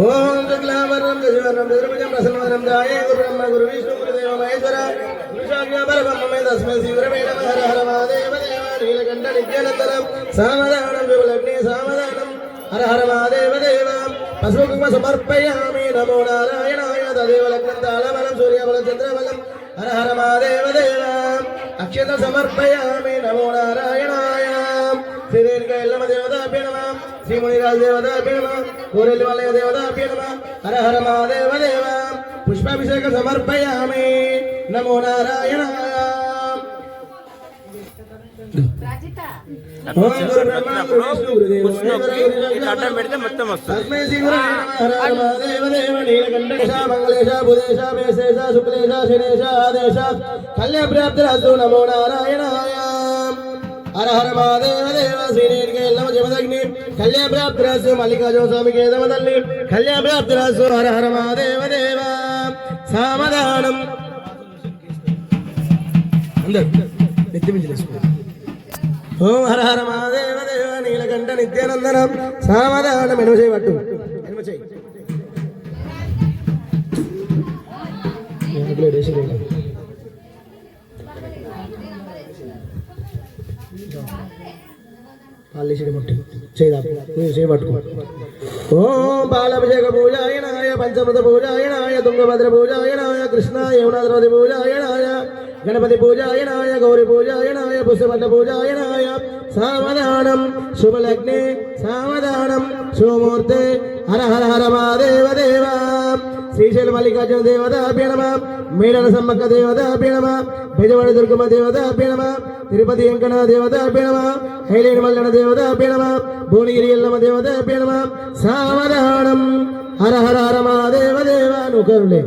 ఓం శుక్లావరం గజవరం చతుర్భుజం ప్రసన్నవరం జాయే గురు బ్రహ్మ గురు విష్ణు గురుదేవ మహేశ్వర గురుశాఖ్య పరబ్రహ్మమే తస్మై శ్రీగురవే నమః హర హర మహాదేవ దేవ నీలకంఠ నిత్యానందనం సామదానం విపులగ్ని సామదానం హర హర మహాదేవ దేవ పశుకుమ సమర్పయామి నమో నారాయణాయ తదేవ లగ్నం తాళబలం సూర్యబలం చంద్రబలం హర హర మహాదేవ దేవ అక్షత సమర్పయామి నమో నారాయణాయ శ్రీదేవిక ఎల్లమ దేవతాభ్య నమ శ్రీమునిరాజ దేవతాభ్య నమ కోరెల్లి వలయ దేవతాభ్య నమ. హర హర మహాదేవ దేవ. పుష్పాభిషేక సమర్పయామి. నమో మహేశ్వర అడ్డం పెడితే మొత్తం వస్తుంది. తస్మై శ్రీ గురవే నమః హర హర మహాదేవ దేవ నీలకంఠేశ మంగళేశ జమదగ్ని కళ్యాణ ప్రాప్తిరస్తు మల్లికార్జున స్వామికి ఏదమ తల్లి. కళ్యాణ ప్రాప్తిరస్తు హర మహాదేవ దేవ. సామధానం అందరు నెత్తి ఓం హర హర మహాదేవ దేవ నీలకంఠ నిత్యానందనం. సామధానం ఎనుమ చేయి పట్టు. ఎనుమ చేయి. అందులో డేసి ముట్టి చేయదా చేయి పట్టుకో. ఓం బాలాభిషేక పూజాయనాయ పంచమృత పూజాయనాయ తుంగభద్ర పూజాయనాయ కృష్ణ యమునాద్రవతి పూజాయనాయ గణపతి పూజాయనాయ గౌరి పూజాయనాయ పుష్పపట్ల పూజాయనాయ సావధానం శుభలగ్నే సావధానం శుభమూర్తే హర హర హర మహాదేవ దేవ. శ్రీశైల మల్లికార్జున దేవత నమ. మేడల సమ్మక్క దేవత నమ బెజవాడ దుర్గమ్మ దేవత నమ తిరుపతి వెంకట దేవత నమ హైలేని మల్లన దేవత నమ భువనగిరి ఎల్లమ్మ దేవత నమ. సావధానం. హర హర హర మహాదేవ దేవ నుకరులే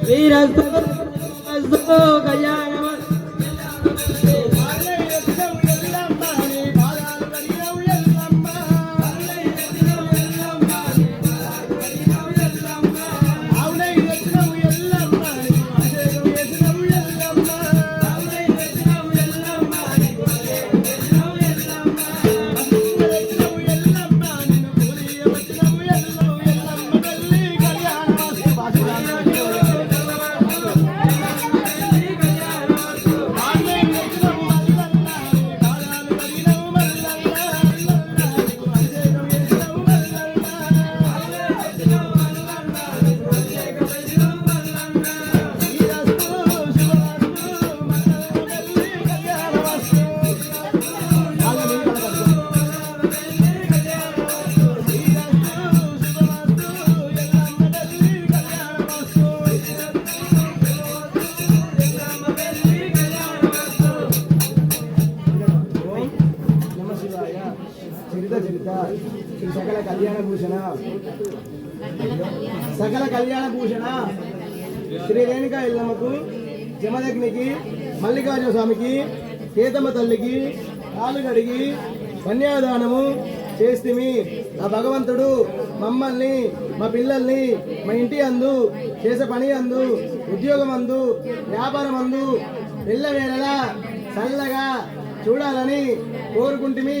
శ్రీరస్తు కళ్యాణ నమ సకల కళ్యాణ భూషణ. సకల కళ్యాణ భూషణ. శ్రీ రేణుకా ఇల్లమ్మకు జమదగ్నికి మల్లికార్జున స్వామికి కేతమ్మ తల్లికి కాలు కడిగి కన్యాదానము చేస్తిమి. ఆ భగవంతుడు మమ్మల్ని మా పిల్లల్ని మా ఇంటి అందు చేసే పని అందు ఉద్యోగం అందు వ్యాపారం అందు పిల్లవేళలా చల్లగా చూడాలని కోరుకుంటుమి.